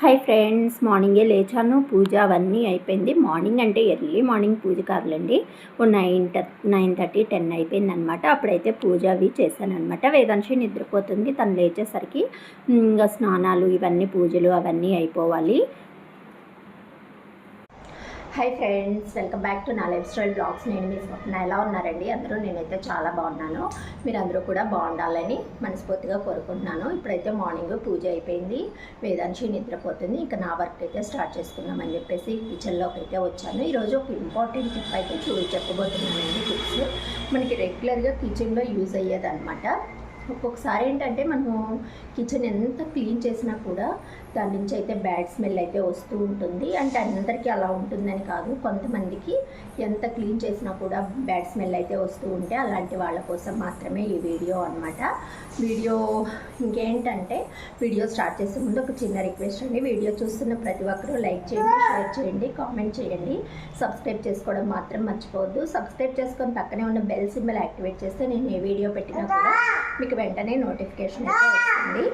Hi friends మార్నింగే లేచాను పూజ అవన్నీ అయిపోయింది. మార్నింగ్ అంటే ఎర్లీ మార్నింగ్ పూజ కాదులండి. ఓ నైన్ నైన్ థర్టీ టెన్ అయిపోయింది అనమాట అప్పుడైతే పూజ అవి చేశానమాట అనమాట వేదాంశి నిద్రపోతుంది. తను లేచేసరికి ఇంకా స్నానాలు ఇవన్నీ పూజలు అవన్నీ అయిపోవాలి. Hi friends welcome back to నా లైఫ్ స్టైల్ బ్లాగ్స్ నేను మీ స్వప్న. ఎలా ఉన్నారండి? అందరూ? నేనైతే చాలా బాగున్నాను. మీరు అందరూ కూడా బాగుండాలని మనస్ఫూర్తిగా కోరుకుంటున్నాను. ఇప్పుడైతే మార్నింగ్ పూజ అయిపోయింది. వేదాంశి నిద్రపోతుంది. ఇంకా నా వర్క్ అయితే స్టార్ట్ చేసుకుందామని చెప్పేసి కిచెన్లోకి అయితే వచ్చాను. ఈరోజు ఒక ఇంపార్టెంట్ టిప్ అయితే చూసి చెప్పబోతున్నానండి. టిప్స్ మనకి రెగ్యులర్గా కిచెన్లో యూజ్ అయ్యేది అనమాట ఒక్కొక్కసారి ఏంటంటే మనము కిచెన్ ఎంత క్లీన్ చేసినా కూడా దాని నుంచి అయితే బ్యాడ్ స్మెల్ అయితే వస్తూ ఉంటుంది. అంటే అందరికీ అలా ఉంటుందని కాదు. కొంతమందికి ఎంత క్లీన్ చేసినా కూడా బ్యాడ్ స్మెల్ అయితే వస్తూ ఉంటే అలాంటి వాళ్ళ కోసం మాత్రమే ఈ వీడియో అనమాట వీడియో ఇంకేంటంటే వీడియో స్టార్ట్ చేసే ముందు ఒక చిన్న రిక్వెస్ట్ అండి. వీడియో చూస్తున్న ప్రతి ఒక్కరూ లైక్ చేయండి షేర్ చేయండి కామెంట్ చేయండి. సబ్స్క్రైబ్ చేసుకోవడం మాత్రం మర్చిపోవద్దు. సబ్స్క్రైబ్ చేసుకొని పక్కనే ఉన్న బెల్ సింబల్ యాక్టివేట్ చేస్తే నేను ఏ వీడియో పెట్టినా కూడా మీకు వెంటనే నోటిఫికేషన్ అయితే వస్తుంది.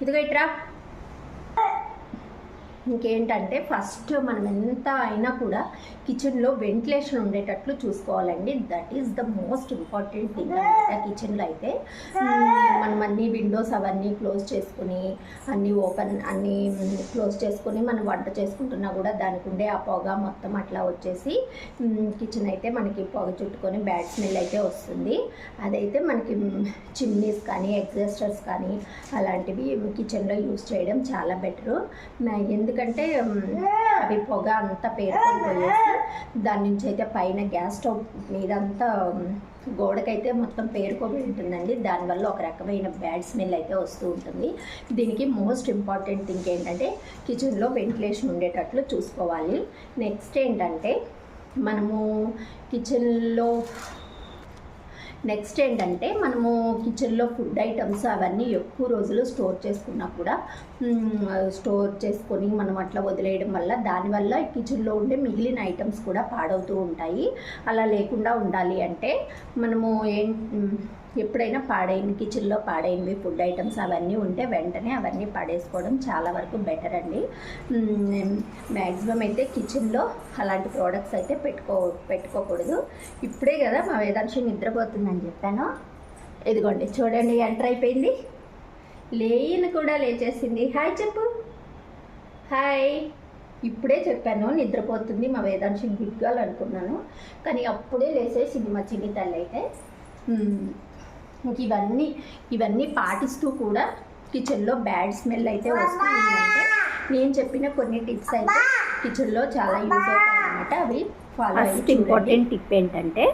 ఇదిగో ఇట్రా. ఇంకేంటంటే ఫస్ట్ మనం ఎంత అయినా కూడా కిచెన్లో వెంటిలేషన్ ఉండేటట్లు చూసుకోవాలండి. That is the most important thing అనమాట కిచెన్లో అయితే. మనం అన్ని విండోస్ అవన్నీ క్లోజ్ చేసుకుని అన్నీ ఓపెన్ అన్నీ క్లోజ్ చేసుకుని మనం వంట చేసుకుంటున్నా కూడా దానికి ఉండే ఆ పొగ మొత్తం అట్లా వచ్చేసి కిచెన్ అయితే మనకి పొగ చుట్టుకొని బ్యాడ్ స్మెల్ అయితే వస్తుంది. అదైతే మనకి చిమ్నీస్ కానీ ఎగ్జాస్టర్స్ కానీ అలాంటివి కిచెన్లో యూస్ చేయడం చాలా బెటరు ఎందుకంటే అవి పొగ అంతా పేరుకొని దాని నుంచి అయితే పైన గ్యాస్ స్టవ్ మీద అంతా గోడకైతే మొత్తం పేరుకొని ఉంటుందండి. దానివల్ల ఒక రకమైన బ్యాడ్ స్మెల్ అయితే వస్తూ ఉంటుంది. దీనికి మోస్ట్ ఇంపార్టెంట్ థింగ్ ఏంటంటే కిచెన్లో వెంటిలేషన్ ఉండేటట్లు చూసుకోవాలి. నెక్స్ట్ ఏంటంటే మనము కిచెన్లో నెక్స్ట్ ఏంటంటే మనము కిచెన్లో ఫుడ్ ఐటమ్స్ అవన్నీ ఎక్కువ రోజులు స్టోర్ చేసుకున్నా కూడా స్టోర్ చేసుకొని మనం అట్లా వదిలేయడం వల్ల దానివల్ల కిచెన్లో ఉండే మిగిలిన ఐటమ్స్ కూడా పాడవుతూ ఉంటాయి. అలా లేకుండా ఉండాలి అంటే మనము ఏం ఎప్పుడైనా పాడైన కిచెన్లో పాడైనవి ఫుడ్ ఐటమ్స్ అవన్నీ ఉంటే వెంటనే అవన్నీ పడేసుకోవడం చాలా వరకు బెటర్ అండి. మ్యాక్సిమం అయితే కిచెన్లో అలాంటి ప్రోడక్ట్స్ అయితే పెట్టుకో పెట్టుకోకూడదు. ఇప్పుడే కదా మా వేదాంశి నిద్రపోతుందని చెప్పాను. ఇదిగోండి చూడండి ఎంటర్ అయిపోయింది. లేయని కూడా లేచేసింది. హాయ్ చెప్పు. హాయ్. ఇప్పుడే చెప్పాను నిద్రపోతుంది మా వేదాంశి గుడ్గాలు అనుకున్నాను. కానీ అప్పుడే లేసేసింది మా చిన్ని తల్లి అయితే. ఇంక ఇవన్నీ ఇవన్నీ పాటిస్తూ కూడా కిచెన్లో బ్యాడ్ స్మెల్ అయితే వస్తుందంటే నేను చెప్పిన కొన్ని టిప్స్ అయితే కిచెన్లో చాలా యూజ్ అవుతాయి అనమాట అవి ఫాలో ఫస్ట్ ఇంపార్టెంట్ టిప్ ఏంటంటే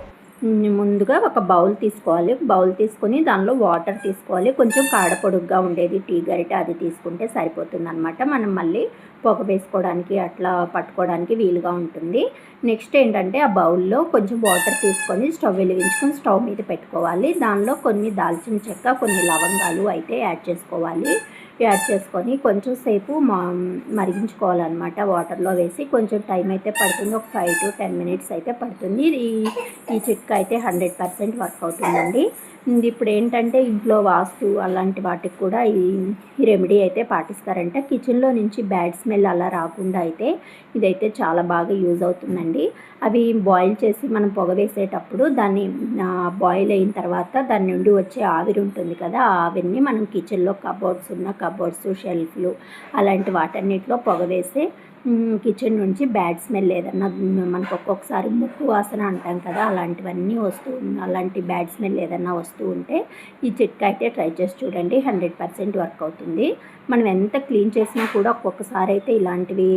ముందుగా ఒక బౌల్ తీసుకోవాలి. బౌల్ తీసుకొని దానిలో వాటర్ తీసుకోవాలి. కొంచెం కాడ పొడుగ్గా ఉండేది. టీ గరిట అది తీసుకుంటే సరిపోతుంది అనమాట మనం మళ్ళీ పొగ వేసుకోవడానికి అట్లా పట్టుకోవడానికి వీలుగా ఉంటుంది. నెక్స్ట్ ఏంటంటే ఆ బౌల్లో కొంచెం వాటర్ తీసుకొని స్టవ్ వెలిగించుకొని స్టవ్ మీద పెట్టుకోవాలి. దానిలో కొన్ని దాల్చిన చెక్క కొన్ని లవంగాలు అయితే యాడ్ చేసుకోవాలి. యాడ్ చేసుకొని కొంచెం సేపు మా మరిగించుకోవాలన్నమాట వాటర్లో వేసి. కొంచెం టైం అయితే పడుతుంది. ఒక ఫైవ్ టు టెన్ మినిట్స్ అయితే పడుతుంది. ఈ ఈ చిట్కా అయితే హండ్రెడ్ పర్సెంట్ వర్క్ అవుతుందండి. ఇప్పుడు ఏంటంటే ఇంట్లో వాస్తు అలాంటి వాటికి కూడా ఈ రెమెడీ అయితే పాటిస్తారంట. కిచెన్లో నుంచి బ్యాడ్ స్మెల్ అలా రాకుండా అయితే ఇదైతే చాలా బాగా యూజ్ అవుతుందండి. అవి బాయిల్ చేసి మనం పొగ వేసేటప్పుడు దాన్ని బాయిల్ అయిన తర్వాత దాని నుండి వచ్చే ఆవిరి ఉంటుంది కదా ఆవిరిని మనం కిచెన్లో కబోర్డ్స్ ఉన్న కబోర్డ్స్ కబోర్డ్స్ షెల్ఫ్లు అలాంటి వాటన్నిటిలో పొగ వేసి కిచెన్ నుంచి బ్యాడ్ స్మెల్ ఏదన్నా మనకు ఒక్కొక్కసారి ముక్కు వాసన అంటాం కదా అలాంటివన్నీ వస్తూ అలాంటి బ్యాడ్ స్మెల్ ఏదన్నా వస్తూ ఉంటే ఈ చిట్కా అయితే ట్రై చేసి చూడండి హండ్రెడ్ పర్సెంట్ వర్క్ అవుతుంది. మనం ఎంత క్లీన్ చేసినా కూడా ఒక్కొక్కసారి అయితే ఇలాంటివి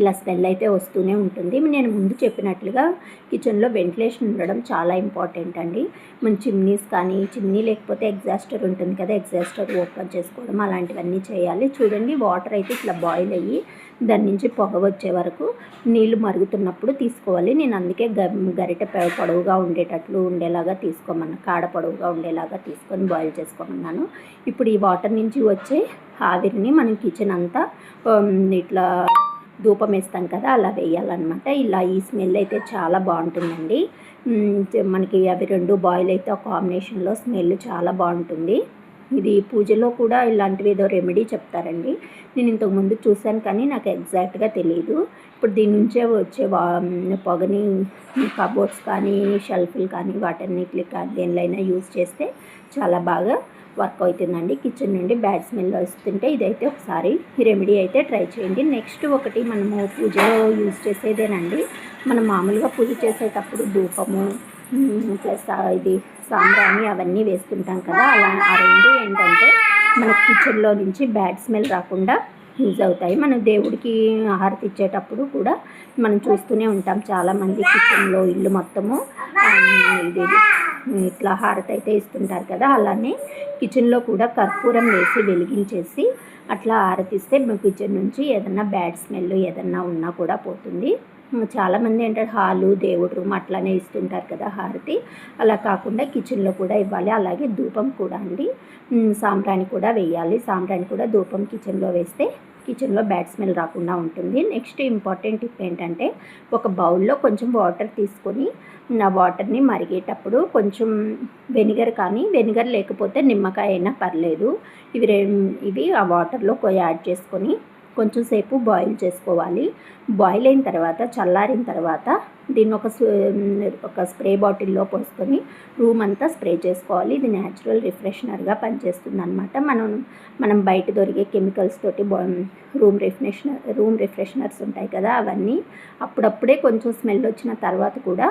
ఇలా స్మెల్ అయితే వస్తూనే ఉంటుంది. నేను ముందు చెప్పినట్లుగా కిచెన్లో వెంటిలేషన్ ఉండడం చాలా ఇంపార్టెంట్ అండి. మన చిమ్నీస్ కానీ చిమ్నీ లేకపోతే ఎగ్జాస్టర్ ఉంటుంది కదా ఎగ్జాస్టర్ ఓపెన్ చేసుకోవడం అలాంటివన్నీ చేయాలి. చూడండి వాటర్ అయితే ఇట్లా బాయిల్ అయ్యి దాని నుంచి పొగ వచ్చే వరకు నీళ్ళు మరుగుతున్నప్పుడు తీసుకోవాలి. నేను అందుకే గ గరిటె పొడవుగా ఉండేటట్లు ఉండేలాగా తీసుకోమన్నా కాడ పొడవుగా ఉండేలాగా తీసుకొని బాయిల్ చేసుకోమన్నాను. ఇప్పుడు ఈ వాటర్ నుంచి వచ్చే ఆవిరిని మనం కిచెన్ అంతా ఇట్లా ధూపం వేస్తాం కదా అలా వేయాలన్నమాట. ఇలా ఈ స్మెల్ అయితే చాలా బాగుంటుందండి. మనకి అవి రెండు బాయిల్ అయితే ఒక కాంబినేషన్లో స్మెల్ చాలా బాగుంటుంది. ఇది పూజలో కూడా ఇలాంటివి ఏదో రెమెడీ చెప్తారండి. నేను ఇంతకుముందు చూశాను కానీ నాకు ఎగ్జాక్ట్గా తెలియదు ఇప్పుడు దీని నుంచే వచ్చే వా పొగని కబోర్డ్స్ కానీ షెల్ఫ్లు కానీ వాటన్నిటికి కానీ దేనిలైనా యూజ్ చేస్తే చాలా బాగా వర్క్ అవుతుందండి. కిచెన్ నుండి బ్యాడ్ స్మెల్ వస్తుంటే ఇదైతే ఒకసారి ఈ రెమెడీ అయితే ట్రై చేయండి. నెక్స్ట్ ఒకటి మనము పూజలో యూజ్ చేసేదేనండి. మనం మామూలుగా పూజ చేసేటప్పుడు ధూపము ప్లస్ ఇది సాంబ్రాణి అవన్నీ వేస్తుంటాం కదా అలా ఆ రెండు ఏంటంటే మన కిచెన్లో నుంచి బ్యాడ్ స్మెల్ రాకుండా యూజ్ అవుతాయి. మనం దేవుడికి హారతి ఇచ్చేటప్పుడు కూడా మనం చూస్తూనే ఉంటాం. చాలామంది కిచెన్లో ఇల్లు మొత్తము ఇది ఇట్లా హారతి అయితే ఇస్తుంటారు కదా. అలానే కిచెన్లో కూడా కర్పూరం వేసి వెలిగించేసి అట్లా హారతిస్తే మీ కిచెన్ నుంచి ఏదన్నా బ్యాడ్ స్మెల్ ఏదన్నా ఉన్నా కూడా పోతుంది. చాలామంది ఏంటంటే హాలు దేవుడు రూమ్ అట్లానే ఇస్తుంటారు కదా హారతి. అలా కాకుండా కిచెన్లో కూడా ఇవ్వాలి. అలాగే ధూపం కూడా అండి. సాంబ్రాణి కూడా వేయాలి. సాంబ్రాణి కూడా ధూపం కిచెన్లో వేస్తే కిచెన్లో బ్యాడ్ స్మెల్ రాకుండా ఉంటుంది. నెక్స్ట్ ఇంపార్టెంట్ టిప్ ఏంటంటే ఒక బౌల్లో కొంచెం వాటర్ తీసుకొని ఆ వాటర్ని మరిగేటప్పుడు కొంచెం వెనిగర్ కానీ వెనిగర్ లేకపోతే నిమ్మకాయ అయినా పర్లేదు. ఇవి ఇవి ఆ వాటర్లో యాడ్ చేసుకొని కొంచెం సేపు బాయిల్ చేసుకోవాలి. బాయిల్ అయిన తర్వాత చల్లారిన తర్వాత దీన్ని ఒక స్- ఒక స్ప్రే బాటిల్లో పోసుకొని రూమ్ అంతా స్ప్రే చేసుకోవాలి. ఇది న్యాచురల్ రిఫ్రెషనర్గా పనిచేస్తుంది అనమాట మనం మనం బయట దొరికే కెమికల్స్ తోటి రూమ్ రిఫ్రెషనర్ రూమ్ రిఫ్రెషనర్స్ ఉంటాయి కదా అవన్నీ అప్పుడప్పుడే కొంచెం స్మెల్ వచ్చిన తర్వాత కూడా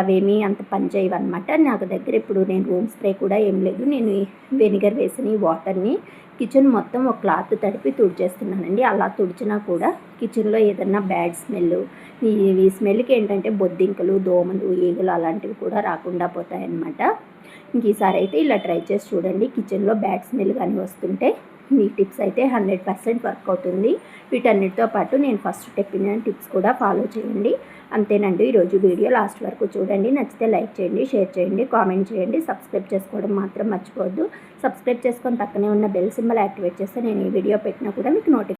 అవేమీ అంత పనిచేయవన్నమాట నాకు దగ్గర ఇప్పుడు నేను రూమ్ స్ప్రే కూడా ఏం లేదు. నేను వెనిగర్ వేసిన ఈ వాటర్ని కిచెన్ మొత్తం ఒక క్లాత్ తడిపి తుడిచేస్తున్నానండి. అలా తుడిచినా కూడా కిచెన్లో ఏదన్నా బ్యాడ్ స్మెల్ ఈ స్మెల్కి ఏంటంటే బొద్దింకలు దోమలు ఈగలు అలాంటివి కూడా రాకుండా పోతాయన్నమాట. ఇంక ఈసారి అయితే ఇలా ట్రై చేసి చూడండి. కిచెన్లో బ్యాడ్ స్మెల్ కానీ వస్తుంటే ఈ టిప్స్ అయితే హండ్రెడ్ పర్సెంట్ వర్క్ అవుతుంది. వీటన్నిటితో పాటు నేను ఫస్ట్ చెప్పిన టిప్స్ కూడా ఫాలో చేయండి. అంతేనండి ఈరోజు వీడియో లాస్ట్ వరకు చూడండి. నచ్చితే లైక్ చేయండి షేర్ చేయండి కామెంట్ చేయండి. సబ్స్క్రైబ్ చేసుకోవడం మాత్రం మర్చిపోవద్దు. సబ్స్క్రైబ్ చేసుకొని పక్కనే ఉన్న బెల్ సింబల్ యాక్టివేట్ చేస్తే నేను ఈ వీడియో పెట్టినా కూడా మీకు నోటిఫికేషన్